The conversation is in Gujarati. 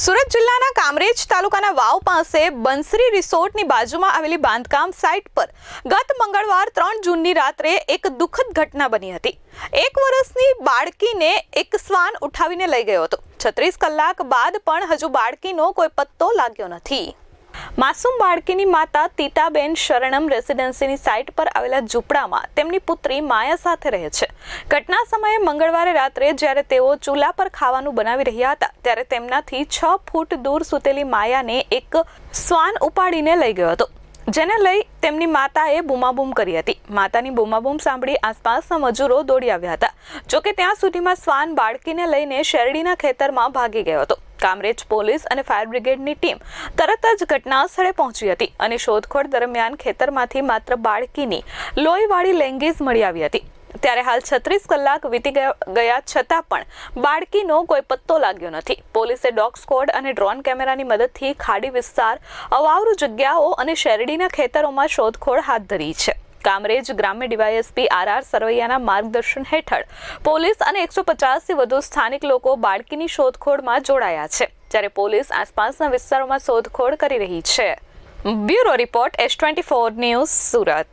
સુરત જિલ્લાના કામરેજ તાલુકાના વાવ પાસે બંસરી રિસોર્ટની બાજુમાં આવેલી બાંધકામ સાઇટ પર ગત મંગળવાર ત્રણ જૂનની રાત્રે એક દુઃખદ ઘટના બની હતી. એક વર્ષની બાળકીને એક શ્વાન ઉઠાવીને લઈ ગયો હતો. છત્રીસ કલાક બાદ પણ હજુ બાળકીનો કોઈ પત્તો લાગ્યો નથી. માસૂમ બાળકીની માતા તીતાબેન શરણમ રેસિડેન્સીની સાઇટ પર આવેલા ઝૂંપડામાં તેમની પુત્રી માયા સાથે રહે છે. ઘટના સમયે મંગળવારે રાત્રે જ્યારે તેઓ ચૂલા પર ખાવાનું બનાવી રહ્યા હતા, ત્યારે તેમનાથી છ ફૂટ દૂર સૂતેલી માયાને એક શ્વાન ઉપાડીને લઈ ગયો હતો, જેને લઈ તેમની માતાએ બૂમાબૂમ કરી હતી. માતાની બૂમાબૂમ સાંભળી આસપાસના મજૂરો દોડી આવ્યા હતા, જોકે ત્યાં સુધીમાં શ્વાન બાળકીને લઈને શેરડીના ખેતરમાં ભાગી ગયો હતો. કામરેજ પોલીસ અને ફાયર બ્રિગેડની ટીમ તરત જ ઘટના સ્થળે પહોંચી હતી અને શોધખોળ દરમિયાન ખેતરમાંથી માત્ર બાળકીની લોહીવાળી લેંગીઝ મળી આવી હતી. ત્યારે હાલ છત્રીસ કલાક વીતી ગયા છતાં પણ બાળકીનો કોઈ પત્તો લાગ્યો નથી. પોલીસે ડોગ સ્કોડ અને ડ્રોન કેમેરાની મદદથી ખાડી વિસ્તાર અવાવરું જગ્યાઓ અને શેરડીના ખેતરોમાં શોધખોળ હાથ ધરી છે. કામરેજ ગ્રામ્ય ડીવાયએસપી આર આર સરવૈયાના માર્ગદર્શન હેઠળ પોલીસ અને એકસો પચાસથી વધુ સ્થાનિક લોકો બાળકીની શોધખોળમાં જોડાયા છે. જ્યારે પોલીસ આસપાસના વિસ્તારોમાં શોધખોળ કરી રહી છે. Bureau report S twenty four news Surat.